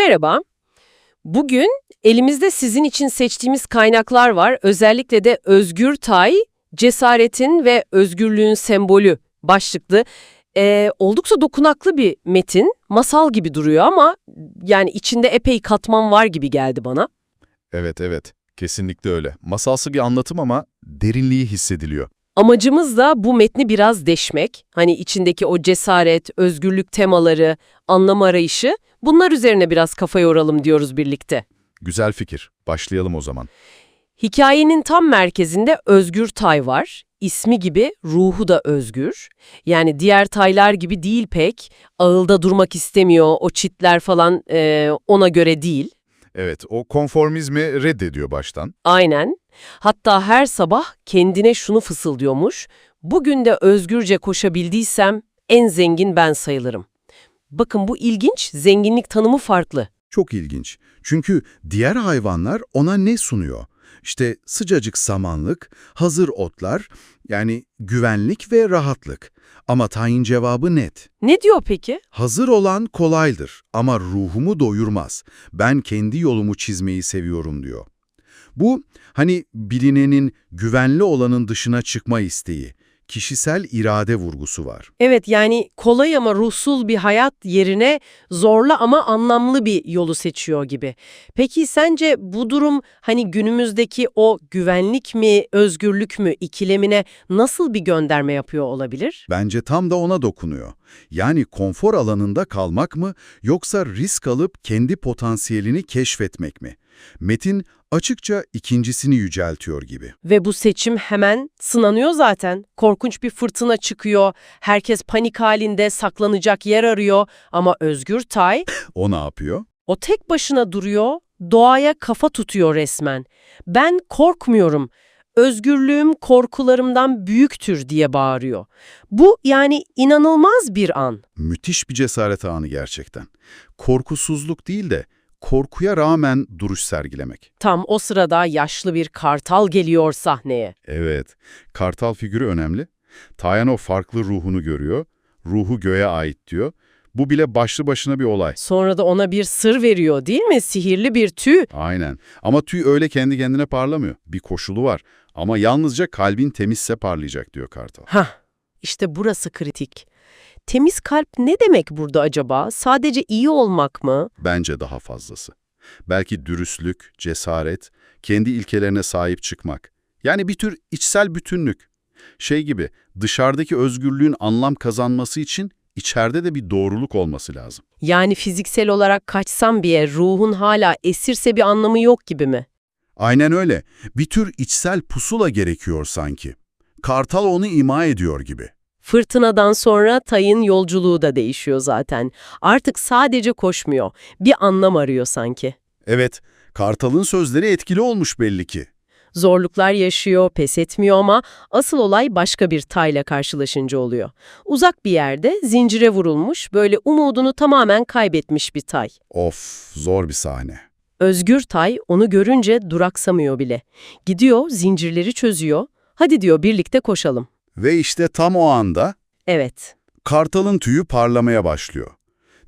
Merhaba. Bugün elimizde sizin için seçtiğimiz kaynaklar var. Özellikle de Özgür Tay, cesaretin ve özgürlüğün sembolü başlıklı. Ee, oldukça dokunaklı bir metin. Masal gibi duruyor ama yani içinde epey katman var gibi geldi bana. Evet evet, kesinlikle öyle. Masalsı bir anlatım ama derinliği hissediliyor. Amacımız da bu metni biraz deşmek. Hani içindeki o cesaret, özgürlük temaları, anlam arayışı bunlar üzerine biraz kafa yoralım diyoruz birlikte. Güzel fikir. Başlayalım o zaman. Hikayenin tam merkezinde Özgür Tay var. İsmi gibi ruhu da özgür. Yani diğer taylar gibi değil pek. Ağılda durmak istemiyor, o çitler falan eee, ona göre değil. Evet, o konformizmi reddediyor baştan. Aynen. Hatta her sabah kendine şunu fısıldıyormuş. Bugün de özgürce koşabildiysem en zengin ben sayılırım. Bakın bu ilginç, zenginlik tanımı farklı. Çok ilginç. Çünkü diğer hayvanlar ona ne sunuyor? İşte sıcacık samanlık, hazır otlar, yani güvenlik ve rahatlık. Ama tayin cevabı net. Ne diyor peki? Hazır olan kolaydır ama ruhumu doyurmaz. Ben kendi yolumu çizmeyi seviyorum diyor. Bu hani bilinenin güvenli olanın dışına çıkma isteği, kişisel irade vurgusu var. Evet yani kolay ama ruhsuz bir hayat yerine zorla ama anlamlı bir yolu seçiyor gibi. Peki sence bu durum hani günümüzdeki o güvenlik mi, özgürlük mü ikilemine nasıl bir gönderme yapıyor olabilir? Bence tam da ona dokunuyor. Yani konfor alanında kalmak mı yoksa risk alıp kendi potansiyelini keşfetmek mi? Metin açıkça ikincisini yüceltiyor gibi. Ve bu seçim hemen sınanıyor zaten. Korkunç bir fırtına çıkıyor. Herkes panik halinde saklanacak yer arıyor. Ama Özgür Tay O ne yapıyor? o tek başına duruyor, doğaya kafa tutuyor resmen. Ben korkmuyorum. Özgürlüğüm korkularımdan büyüktür diye bağırıyor. Bu yani inanılmaz bir an. Müthiş bir cesaret anı gerçekten. Korkusuzluk değil de korkuya rağmen duruş sergilemek. Tam o sırada yaşlı bir kartal geliyor sahneye. Evet, kartal figürü önemli. Tayano farklı ruhunu görüyor, ruhu göğe ait diyor. Bu bile başlı başına bir olay. Sonra da ona bir sır veriyor değil mi? Sihirli bir tüy. Aynen. Ama tüy öyle kendi kendine parlamıyor. Bir koşulu var. Ama yalnızca kalbin temizse parlayacak diyor kartal. Hah, işte burası kritik. Temiz kalp ne demek burada acaba? Sadece iyi olmak mı? Bence daha fazlası. Belki dürüstlük, cesaret, kendi ilkelerine sahip çıkmak. Yani bir tür içsel bütünlük. Şey gibi, dışarıdaki özgürlüğün anlam kazanması için içeride de bir doğruluk olması lazım. Yani fiziksel olarak kaçsam bir yer, ruhun hala esirse bir anlamı yok gibi mi? Aynen öyle. Bir tür içsel pusula gerekiyor sanki. Kartal onu ima ediyor gibi. Fırtınadan sonra Tay'ın yolculuğu da değişiyor zaten. Artık sadece koşmuyor, bir anlam arıyor sanki. Evet, Kartal'ın sözleri etkili olmuş belli ki. Zorluklar yaşıyor, pes etmiyor ama asıl olay başka bir Tay'la karşılaşınca oluyor. Uzak bir yerde zincire vurulmuş, böyle umudunu tamamen kaybetmiş bir Tay. Of, zor bir sahne. Özgür Tay onu görünce duraksamıyor bile. Gidiyor, zincirleri çözüyor. Hadi diyor birlikte koşalım. Ve işte tam o anda Evet. Kartal'ın tüyü parlamaya başlıyor.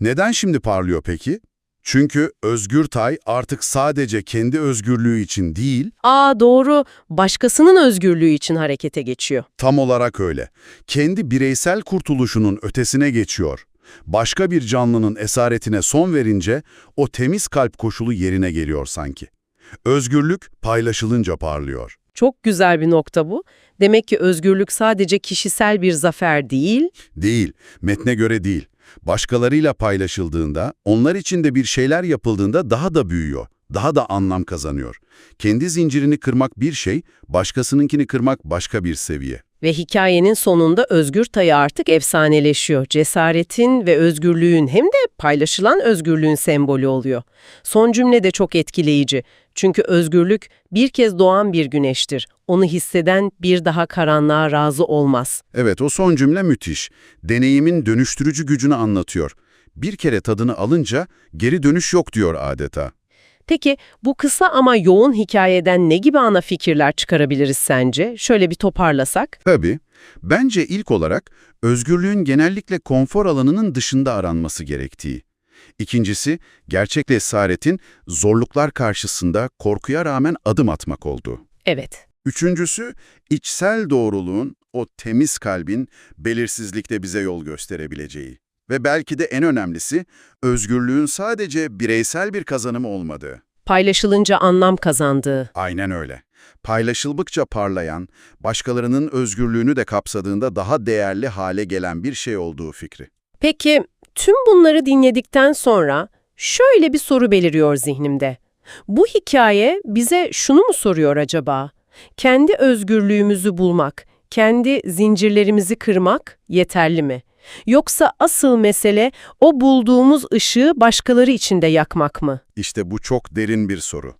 Neden şimdi parlıyor peki? Çünkü Özgür Tay artık sadece kendi özgürlüğü için değil, Aa doğru, başkasının özgürlüğü için harekete geçiyor. tam olarak öyle. Kendi bireysel kurtuluşunun ötesine geçiyor. Başka bir canlının esaretine son verince o temiz kalp koşulu yerine geliyor sanki. Özgürlük paylaşılınca parlıyor. Çok güzel bir nokta bu. Demek ki özgürlük sadece kişisel bir zafer değil, Değil, metne göre değil. Başkalarıyla paylaşıldığında, onlar için de bir şeyler yapıldığında daha da büyüyor, daha da anlam kazanıyor. Kendi zincirini kırmak bir şey, başkasınınkini kırmak başka bir seviye. Ve hikayenin sonunda Özgür Tay artık efsaneleşiyor. Cesaretin ve özgürlüğün hem de paylaşılan özgürlüğün sembolü oluyor. Son cümle de çok etkileyici. Çünkü özgürlük bir kez doğan bir güneştir. Onu hisseden bir daha karanlığa razı olmaz. Evet, o son cümle müthiş. Deneyimin dönüştürücü gücünü anlatıyor. Bir kere tadını alınca geri dönüş yok diyor adeta. Peki bu kısa ama yoğun hikayeden ne gibi ana fikirler çıkarabiliriz sence? Şöyle bir toparlasak. Tabii. Bence ilk olarak özgürlüğün genellikle konfor alanının dışında aranması gerektiği. İkincisi, gerçek esaretin zorluklar karşısında korkuya rağmen adım atmak olduğu. Evet. Üçüncüsü, içsel doğruluğun, o temiz kalbin belirsizlikte bize yol gösterebileceği. Ve belki de en önemlisi, özgürlüğün sadece bireysel bir kazanımı olmadığı. Paylaşılınca anlam kazandığı. Aynen öyle. Paylaşıldıkça parlayan, başkalarının özgürlüğünü de kapsadığında daha değerli hale gelen bir şey olduğu fikri. Peki tüm bunları dinledikten sonra şöyle bir soru beliriyor zihnimde. Bu hikaye bize şunu mu soruyor acaba? Kendi özgürlüğümüzü bulmak, kendi zincirlerimizi kırmak yeterli mi? Yoksa asıl mesele o bulduğumuz ışığı başkaları için de yakmak mı? İşte bu çok derin bir soru.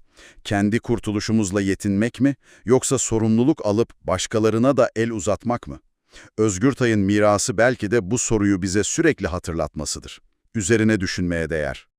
Kendi kurtuluşumuzla yetinmek mi, yoksa sorumluluk alıp başkalarına da el uzatmak mı? Özgürtay'ın mirası belki de bu soruyu bize sürekli hatırlatmasıdır. Üzerine düşünmeye değer.